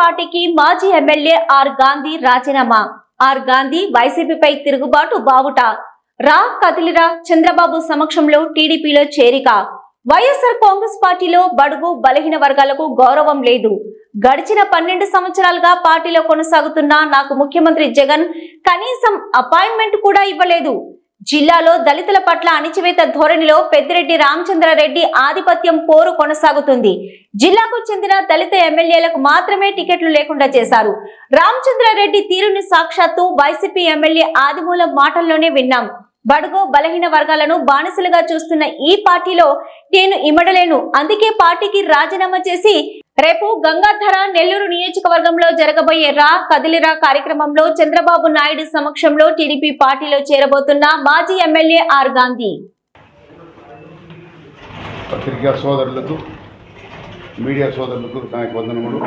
పార్టీకి మాజీ MLA or Gandhi రాజీనామా. ఆర్ గాంధీ వైసీపీపై తిరుగుబాటు బావుట. రా కదిలిరా చంద్రబాబు సమక్షంలో టీడీపీలో చేరిక. వైఎస్ఆర్ కాంగ్రెస్ పార్టీలో బడుగు బలహీన వర్గాలకు గౌరవం లేదు. గడిచిన పన్నెండు సంవత్సరాలుగా పార్టీలో కొనసాగుతున్న నాకు ముఖ్యమంత్రి జగన్ కనీసం అపాయింట్మెంట్ కూడా ఇవ్వలేదు. జిల్లాలో దళితుల పట్ల అణిచివేత ధోరణిలో పెద్దిరెడ్డి రామచంద్రారెడ్డి ఆధిపత్యం పోరు కొనసాగుతుంది. జిల్లాకు చెందిన దళిత ఎమ్మెల్యేలకు మాత్రమే టికెట్లు లేకుండా చేశారు. రామచంద్రారెడ్డి తీరుని సాక్షాత్తు వైసీపీ ఎమ్మెల్యే ఆదిమూలం మాటల్లోనే విన్నాం. బడుగు బలహీన వర్గాలను బానిసలుగా చూస్తున్న ఈ పార్టీలో నేను ఇమడలేను. అందుకే పార్టీకి రాజీనామా చేసి రేపు గంగాధర నెల్లూరు నియోజకవర్గంలో జరగబోయే రా కదిలిరా కార్యక్రమంలో చంద్రబాబు నాయుడు సమక్షంలో టీడీపీ పార్టీలో చేరబోతున్న మాజీ ఎమ్మెల్యే ఆర్ గాంధీ. పత్రికా సోదరులకు మీడియా సోదరులకు నా వందనములు.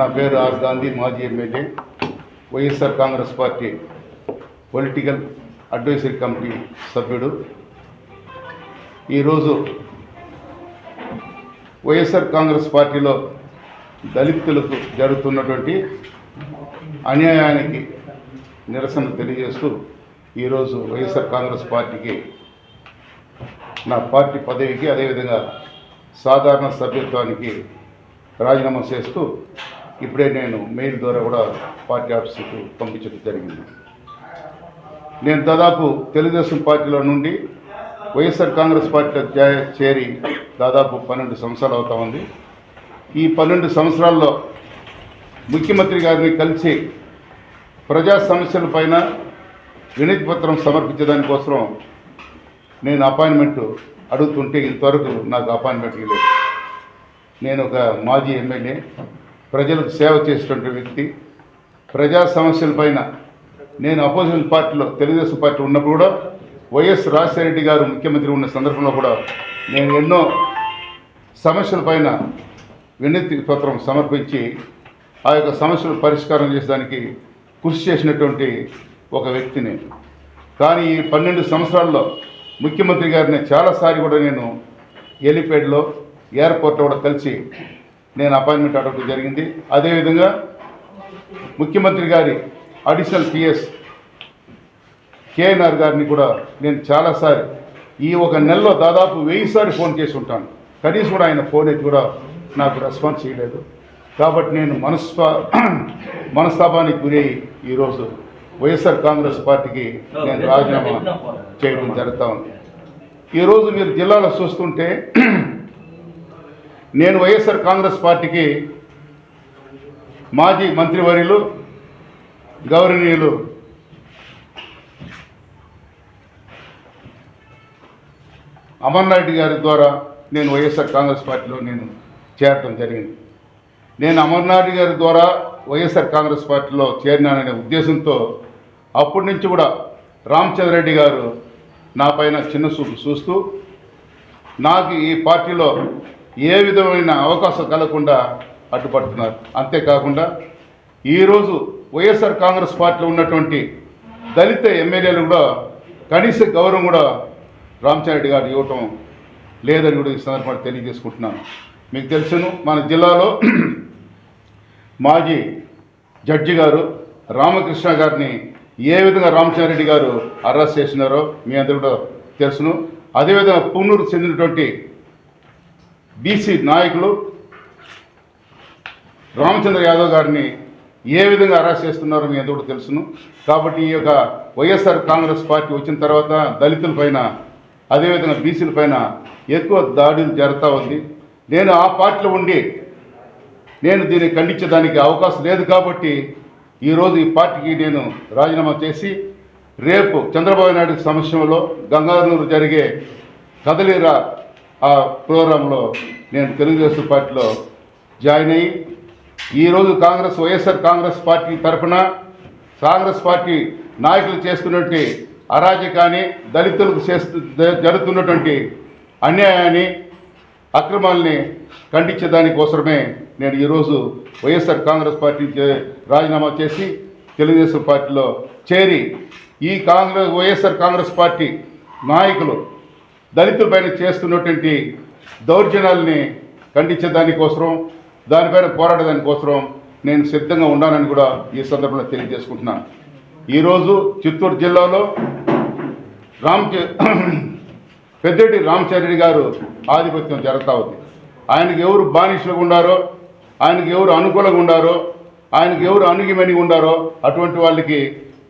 నా పేరు ఆర్ గాంధీ మాజీ MLA. YSR Congress party political advisory committee సభ్యుడు. ఈరోజు వైఎస్ఆర్ కాంగ్రెస్ పార్టీలో దళితులకు జరుగుతున్నటువంటి అన్యాయానికి నిరసన తెలియజేస్తూ ఈరోజు వైఎస్ఆర్ కాంగ్రెస్ పార్టీకి నా పార్టీ పదవికి అదేవిధంగా సాధారణ సభ్యత్వానికి రాజీనామా చేస్తూ ఇప్పుడే నేను మెయిల్ ద్వారా కూడా పార్టీ ఆఫీసుకు పంపించడం జరిగింది. నేను దాదాపు తెలుగుదేశం పార్టీలో నుండి వైఎస్ఆర్ కాంగ్రెస్ పార్టీలో చేరి దాదాపు పన్నెండు సంవత్సరాలు అవుతా ఉంది. ఈ పన్నెండు సంవత్సరాల్లో ముఖ్యమంత్రి గారిని కలిసి ప్రజా సమస్యలపైన వినతి పత్రం సమర్పించడానికోసం నేను అపాయింట్మెంట్ అడుగుతుంటే ఇంతవరకు నాకు అపాయింట్మెంట్ లేదు నేను ఒక మాజీ ఎమ్మెల్యే ప్రజలకు సేవ చేసేటువంటి వ్యక్తి. ప్రజా సమస్యలపైన నేను అపోజిషన్ పార్టీలో తెలుగుదేశం పార్టీ ఉన్నప్పుడు కూడా వైఎస్ రాజశేఖరరెడ్డి గారు ముఖ్యమంత్రి ఉన్న సందర్భంలో కూడా నేను ఎన్నో సమస్యలపైన వినతి పత్రం సమర్పించి ఆ యొక్క సమస్యలు పరిష్కారం చేసేదానికి కృషి చేసినటువంటి ఒక వ్యక్తిని. కానీ ఈ పన్నెండు సంవత్సరాల్లో ముఖ్యమంత్రి గారిని చాలాసారి కూడా నేను ఎలిపేడ్లో ఎయిర్పోర్ట్లో కూడా కలిసి నేను అపాయింట్మెంట్ అడగడం జరిగింది. అదేవిధంగా ముఖ్యమంత్రి గారి అడిషనల్ పిఎస్ కేఎన్ఆర్ గారిని కూడా నేను చాలాసారి ఈ ఒక నెలలో దాదాపు వెయ్యిసారి ఫోన్ చేసి ఉంటాను. కనీసం కూడా ఆయన ఫోన్ ఎత్తి కూడా నాకు రెస్పాన్స్ చేయలేదు కాబట్టి నేను మనస్పా మనస్తాపానికి గురై ఈరోజు వైఎస్ఆర్ కాంగ్రెస్ పార్టీకి నేను రాజీనామా చేయడం జరుగుతూ ఉంది. ఈరోజు మీరు జిల్లాలో చూస్తుంటే నేను వైఎస్ఆర్ కాంగ్రెస్ పార్టీకి మాజీ మంత్రివర్యులు గౌరవనీయులు అమర్నాథ్ గారి ద్వారా నేను వైఎస్ఆర్ కాంగ్రెస్ పార్టీలో నేను చేరటం జరిగింది. నేను అమర్నాథ్ గారి ద్వారా వైఎస్ఆర్ కాంగ్రెస్ పార్టీలో చేరినాననే ఉద్దేశంతో అప్పటి నుంచి కూడా రామచంద్రరెడ్డి గారు నా పైన చిన్న చూపు చూస్తూ నాకు ఈ పార్టీలో ఏ విధమైన అవకాశం కలగకుండా అడ్డుపడుతున్నారు. అంతేకాకుండా ఈరోజు వైఎస్ఆర్ కాంగ్రెస్ పార్టీలో ఉన్నటువంటి దళిత ఎమ్మెల్యేలు కూడా కనీస గౌరవం కూడా రామచారెడ్డి గారు ఇవ్వటం లేదని కూడా ఈ సందర్భంగా తెలియజేసుకుంటున్నాను. మీకు తెలుసును మన జిల్లాలో మాజీ జడ్జి గారు రామకృష్ణ గారిని ఏ విధంగా రామచారెడ్డి గారు అరెస్ట్ చేసినారో మీ అందరూ కూడా తెలుసును. అదేవిధంగా పున్నూరు చెందినటువంటి బీసీ నాయకులు రామచంద్ర యాదవ్ గారిని ఏ విధంగా అరెస్ట్ చేస్తున్నారో మీ అందరూ కూడా తెలుసును. కాబట్టి ఈ యొక్క వైఎస్ఆర్ కాంగ్రెస్ పార్టీ వచ్చిన తర్వాత దళితుల పైన అదేవిధంగా బీసీల పైన ఎక్కువ దాడులు జరుగుతూ ఉంది. నేను ఆ పార్టీలో ఉండి నేను దీన్ని ఖండించడానికి అవకాశం లేదు కాబట్టి ఈరోజు ఈ పార్టీకి నేను రాజీనామా చేసి రేపు చంద్రబాబు నాయుడు సమక్షంలో గంగాధర్ జరిగే కదలిరా ఆ ప్రోగ్రాంలో నేను తెలుగుదేశం పార్టీలో జాయిన్ అయ్యి ఈరోజు కాంగ్రెస్ వైఎస్ఆర్ కాంగ్రెస్ పార్టీ తరఫున కాంగ్రెస్ పార్టీ నాయకులు చేసుకున్నట్టు అరాజకాన్ని దళితులకు చేస్తు జరుగుతున్నటువంటి అన్యాయాన్ని అక్రమాల్ని ఖండించేదానికోసమే నేను ఈరోజు వైఎస్ఆర్ కాంగ్రెస్ పార్టీ చే- రాజీనామా చేసి తెలుగుదేశం పార్టీలో చేరి ఈ కాంగ్రెస్ వైఎస్ఆర్ కాంగ్రెస్ పార్టీ నాయకులు దళితులపైన చేస్తున్నటువంటి దౌర్జన్యాల్ని ఖండించేదానికోసం దానిపైన పోరాడడానికి కోసం నేను సిద్ధంగా ఉన్నానని కూడా ఈ సందర్భంలో తెలియజేసుకుంటున్నాను. ఈరోజు చిత్తూరు జిల్లాలో రామ్ పెద్దటి రామచారెడ్డి గారు ఆధిపత్యం జరుగుతూ ఉంది. ఆయనకి ఎవరు బానిసలుగా ఉండారో ఆయనకి ఎవరు అనుకూలంగా ఉండారో ఆయనకి ఎవరు అనుగిమని ఉండారో అటువంటి వాళ్ళకి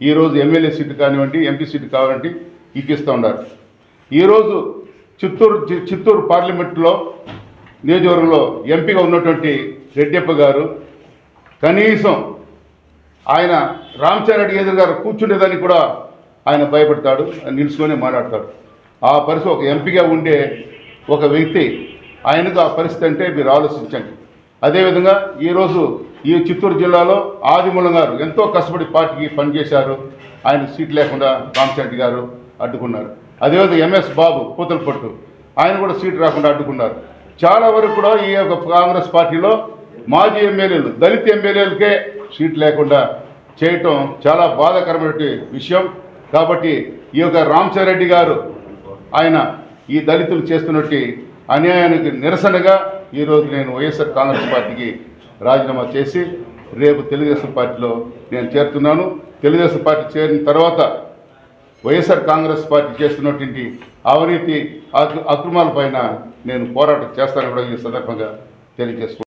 ఈరోజు ఎమ్మెల్యే సీటు కానివ్వండి ఎంపీ సీటు కావాలంటే ఇప్పిస్తూ ఉన్నారు. ఈరోజు చిత్తూరు చిత్తూరు పార్లమెంట్లో నియోజకవర్గంలో ఎంపీగా ఉన్నటువంటి రెడ్డప్ప గారు కనీసం ఆయన రామచారెడ్డి ఎదురు గారు కూర్చుండేదానికి కూడా ఆయన భయపడతాడు నిలుచుకొని మాట్లాడతాడు. ఆ పరిస్థితి ఒక ఎంపీగా ఉండే ఒక వ్యక్తి ఆయనకు ఆ పరిస్థితి అంటే మీరు ఆలోచించండి. అదేవిధంగా ఈరోజు ఈ చిత్తూరు జిల్లాలో ఆదిమూలం గారు ఎంతో కష్టపడి పార్టీకి పనిచేశారు. ఆయన సీట్ లేకుండా రామచారెడ్డి గారు అడ్డుకున్నారు. అదేవిధంగా ఎంఎస్ బాబు పూతలపట్టు ఆయన కూడా సీట్ రాకుండా అడ్డుకున్నారు. చాలా వరకు కూడా ఈ యొక్క కాంగ్రెస్ పార్టీలో మాజీ ఎమ్మెల్యేలు దళిత ఎమ్మెల్యేలకే సీట్ లేకుండా చేయటం చాలా బాధాకరమైన విషయం. కాబట్టి ఈ యొక్క రామచారెడ్డి గారు ఆయన ఈ దళితులు చేస్తున్నట్టు అన్యాయానికి నిరసనగా ఈరోజు నేను వైఎస్ఆర్ కాంగ్రెస్ పార్టీకి రాజీనామా చేసి రేపు తెలుగుదేశం పార్టీలో నేను చేరుతున్నాను. తెలుగుదేశం పార్టీ చేరిన తర్వాత వైఎస్ఆర్ కాంగ్రెస్ పార్టీ చేస్తున్నటువంటి అవినీతి అక్రమాల పైన నేను పోరాటం చేస్తానని కూడా ఈ సందర్భంగా తెలియజేసుకుంటున్నాను.